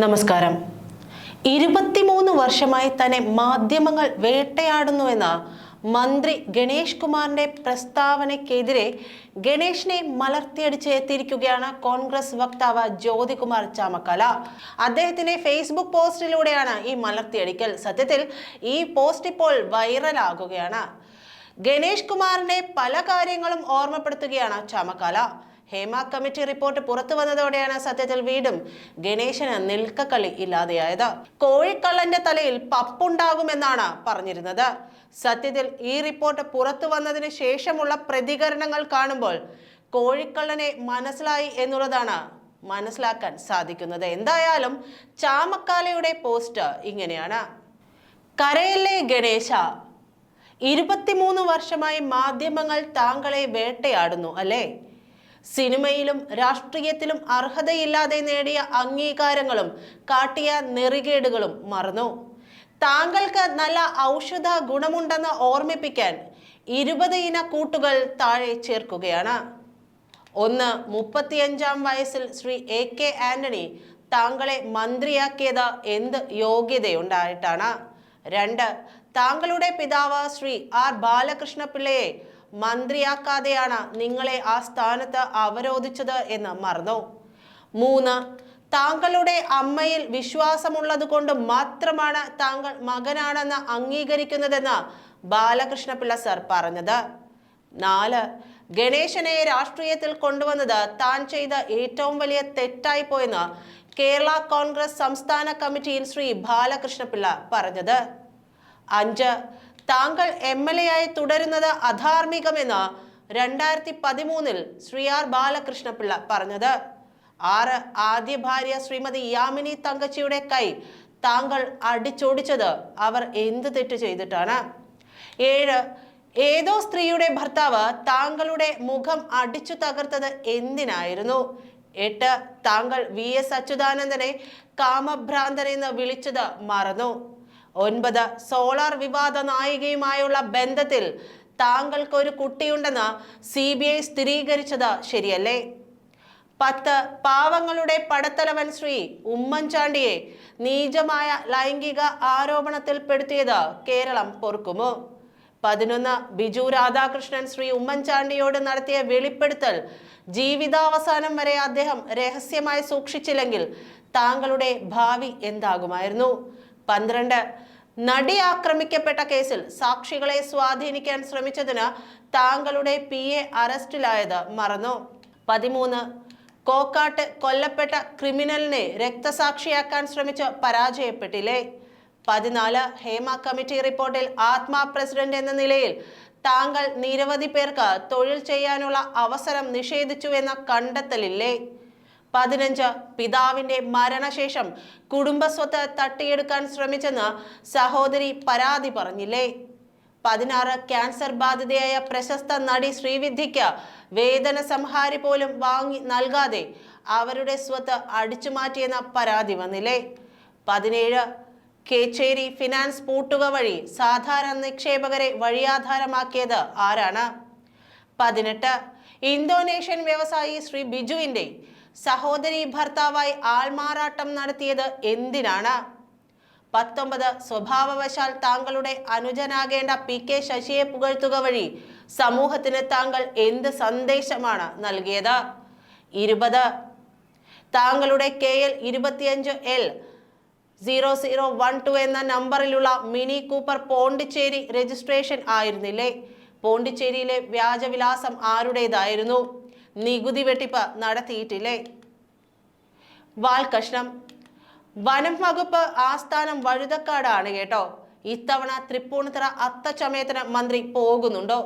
നമസ്കാരം. ഇരുപത്തിമൂന്ന് വർഷമായി തന്നെ മാധ്യമങ്ങൾ വേട്ടയാടുന്നുവെന്ന മന്ത്രി ഗണേഷ് കുമാറിന്റെ പ്രസ്താവനയ്ക്കെതിരെ ഗണേഷിനെ മലർത്തിയടിച്ച് എത്തിയിരിക്കുകയാണ് കോൺഗ്രസ് വക്താവ് ജ്യോതികുമാർ ചാമക്കല. അദ്ദേഹത്തിന്റെ ഫേസ്ബുക്ക് പോസ്റ്റിലൂടെയാണ് ഈ മലർത്തിയടിക്കൽ. സത്യത്തിൽ ഈ പോസ്റ്റ് ഇപ്പോൾ വൈറലാകുകയാണ്. ഗണേഷ് കുമാറിന്റെ പല കാര്യങ്ങളും ഓർമ്മപ്പെടുത്തുകയാണ് ചാമക്കാല. ഹേമ കമ്മിറ്റി റിപ്പോർട്ട് പുറത്തു വന്നതോടെയാണ് സത്യത്തിൽ വീടും ഗണേശന് നിൽക്കക്കളി ഇല്ലാതെയായത്. കോഴിക്കള്ളന്റെ തലയിൽ പപ്പുണ്ടാകുമെന്നാണ് പറഞ്ഞിരുന്നത്. സത്യത്തിൽ ഈ റിപ്പോർട്ട് പുറത്തു വന്നതിന് ശേഷമുള്ള പ്രതികരണങ്ങൾ കാണുമ്പോൾ കോഴിക്കള്ളനെ മനസ്സിലായി എന്നുള്ളതാണ് മനസ്സിലാക്കാൻ സാധിക്കുന്നത്. എന്തായാലും ചാമക്കാലയുടെ പോസ്റ്റ് ഇങ്ങനെയാണ്. കരയല്ലേ ഗണേശ? ഇരുപത്തിമൂന്ന് വർഷമായി മാധ്യമങ്ങൾ താങ്കളെ വേട്ടയാടുന്നു അല്ലേ? സിനിമയിലും രാഷ്ട്രീയത്തിലും അർഹതയില്ലാതെ നേടിയ അംഗീകാരങ്ങളും കാട്ടിയ നെറികേടുകളും മറന്നു. താങ്കൾക്ക് നല്ല ഔഷധ ഗുണമുണ്ടെന്ന് ഓർമ്മിപ്പിക്കാൻ ഇരുപത് ഇന കൂട്ടുകൾ താഴെ ചേർക്കുകയാണ്. ഒന്ന് മുപ്പത്തിയഞ്ചാം വയസ്സിൽ ശ്രീ എ കെ ആന്റണി താങ്കളെ മന്ത്രിയാക്കിയത് എന്ത് യോഗ്യതയുണ്ടായിട്ടാണ്? രണ്ട് താങ്കളുടെ പിതാവ് ശ്രീ ആർ ബാലകൃഷ്ണ പിള്ളയെ മന്ത്രിയാക്കാതെയാണ് നിങ്ങളെ ആ സ്ഥാനത്ത് അവരോധിച്ചത് എന്ന് മറന്നു. മൂന്ന് താങ്കളുടെ അമ്മയിൽ വിശ്വാസമുള്ളത് കൊണ്ട് മാത്രമാണ് താങ്കൾ മകനാണെന്ന് അംഗീകരിക്കുന്നതെന്ന് ബാലകൃഷ്ണപിള്ള സർ പറഞ്ഞത്. നാല് ഗണേശനെ രാഷ്ട്രീയത്തിൽ കൊണ്ടുവന്നത് താൻ ചെയ്ത ഏറ്റവും വലിയ തെറ്റായി പോയെന്ന് കേരള കോൺഗ്രസ് സംസ്ഥാന കമ്മിറ്റിയിൽ ശ്രീ ബാലകൃഷ്ണപിള്ള പറഞ്ഞത്. അഞ്ച് താങ്കൾ എം എൽ എ ആയി തുടരുന്നത് അധാർമികമെന്ന് രണ്ടായിരത്തി പതിമൂന്നിൽ ശ്രീ ആർ ബാലകൃഷ്ണപിള്ള പറഞ്ഞത്. ആറ് ആദ്യ ഭാര്യ ശ്രീമതി യാമിനി തങ്കച്ചിയുടെ കൈ താങ്കൾ അടിച്ചോടിച്ചത് അവർ എന്ത് തെറ്റ് ചെയ്തിട്ടാണ്? ഏഴ് ഏതോ സ്ത്രീയുടെ ഭർത്താവ് താങ്കളുടെ മുഖം അടിച്ചു തകർത്തത് എന്തിനായിരുന്നു? എട്ട് താങ്കൾ വി എസ് അച്യുതാനന്ദനെ കാമഭ്രാന്തനെന്ന് വിളിച്ചത് മറന്നു. ഒൻപത് സോളാർ വിവാദ നായികയുമായുള്ള ബന്ധത്തിൽ താങ്കൾക്ക് ഒരു കുട്ടിയുണ്ടെന്ന് സി ബി ഐ സ്ഥിരീകരിച്ചത് ശരിയല്ലേ? പത്ത് പാവങ്ങളുടെ പടത്തലവൻ ശ്രീ ഉമ്മൻചാണ്ടിയെ നീചമായ ലൈംഗിക ആരോപണത്തിൽപ്പെടുത്തിയത് കേരളം പൊറുക്കുമോ? പതിനൊന്ന് ബിജു രാധാകൃഷ്ണൻ ശ്രീ ഉമ്മൻചാണ്ടിയോട് നടത്തിയ വെളിപ്പെടുത്തൽ ജീവിതാവസാനം വരെ അദ്ദേഹം രഹസ്യമായി സൂക്ഷിച്ചില്ലെങ്കിൽ താങ്കളുടെ ഭാവി എന്താകുമായിരുന്നു? പന്ത്രണ്ട് നടി ആക്രമിക്കപ്പെട്ട കേസിൽ സാക്ഷികളെ സ്വാധീനിക്കാൻ ശ്രമിച്ചതിന് താങ്കളുടെ പി എ അറസ്റ്റിലായത് മറന്നു. പതിമൂന്ന്. കോക്കാട്ട് കൊല്ലപ്പെട്ട ക്രിമിനലിനെ രക്തസാക്ഷിയാക്കാൻ ശ്രമിച്ച് പരാജയപ്പെട്ടില്ലേ? പതിനാല്. ഹേമ കമ്മിറ്റി റിപ്പോർട്ടിൽ ആത്മാ പ്രസിഡന്റ് എന്ന നിലയിൽ താങ്കൾ നിരവധി പേർക്ക് തൊഴിൽ ചെയ്യാനുള്ള അവസരം നിഷേധിച്ചുവെന്ന കണ്ടെത്തലില്ലേ? പതിനഞ്ച് പിതാവിന്റെ മരണശേഷം കുടുംബസ്വത്ത് തട്ടിയെടുക്കാൻ ശ്രമിച്ചെന്ന് സഹോദരി പരാതി പറഞ്ഞില്ലേ? പതിനാറ് ക്യാൻസർ ബാധിതയായ പ്രശസ്ത നടി ശ്രീവിദ്യയ്ക്ക് വേതന സംഹാരി പോലും വാങ്ങി നൽകാതെ അവരുടെ സ്വത്ത് അടിച്ചുമാറ്റിയെന്ന പരാതി വന്നില്ലേ? പതിനേഴ് കേച്ചേരി ഫിനാൻസ് പൂട്ടുക വഴി സാധാരണ നിക്ഷേപകരെ വഴിയാധാരമാക്കിയത് ആരാണ്? പതിനെട്ട് ഇന്തോനേഷ്യൻ വ്യവസായി ശ്രീ ബിജുവിന്റെ സഹോദരി ഭർത്താവായി ആൾമാറാട്ടം നടത്തിയത് എന്തിനാണ്? പത്തൊമ്പത് സ്വഭാവവശാൽ താങ്കളുടെ അനുജനാകേണ്ട പി കെ ശശിയെ പുകഴ്ത്തുക വഴി സമൂഹത്തിന് താങ്കൾ എന്ത് സന്ദേശമാണ് നൽകിയത്? ഇരുപത് താങ്കളുടെ കെ എൽ ഇരുപത്തിയഞ്ച് L zero zero one two എന്ന നമ്പറിലുള്ള മിനി കൂപ്പർ പോണ്ടിച്ചേരി രജിസ്ട്രേഷൻ ആയിരുന്നില്ലേ? പോണ്ടിച്ചേരിയിലെ വ്യാജവിലാസം ആരുടേതായിരുന്നു? നികുതി വെട്ടിപ്പ് നടത്തിയിട്ടില്ലേ? വാൽകഷ്ണം വനം വകുപ്പ് ആസ്ഥാനം വഴുതക്കാടാണ് കേട്ടോ. ഇത്തവണ തൃപ്പൂണിത്തറ അത്തച്ചമയത്തിന് മന്ത്രി പോകുന്നുണ്ടോ?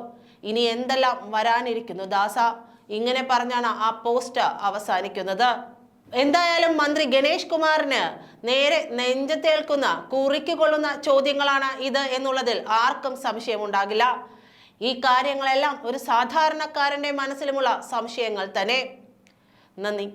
ഇനി എന്തെല്ലാം വരാനിരിക്കുന്നു ദാസ? ഇങ്ങനെ പറഞ്ഞാണ് ആ പോസ്റ്റ് അവസാനിക്കുന്നത്. എന്തായാലും മന്ത്രി ഗണേഷ് കുമാറിന് നേരെ നെഞ്ചത്തേൽക്കുന്ന കുറിക്കൊള്ളുന്ന ചോദ്യങ്ങളാണ് ഇത് എന്നുള്ളതിൽ ആർക്കും സംശയമുണ്ടാകില്ല. ഈ കാര്യങ്ങളെല്ലാം ഒരു സാധാരണക്കാരന്റെ മനസ്സിലുമുള്ള സംശയങ്ങൾ തന്നെ. നന്ദി.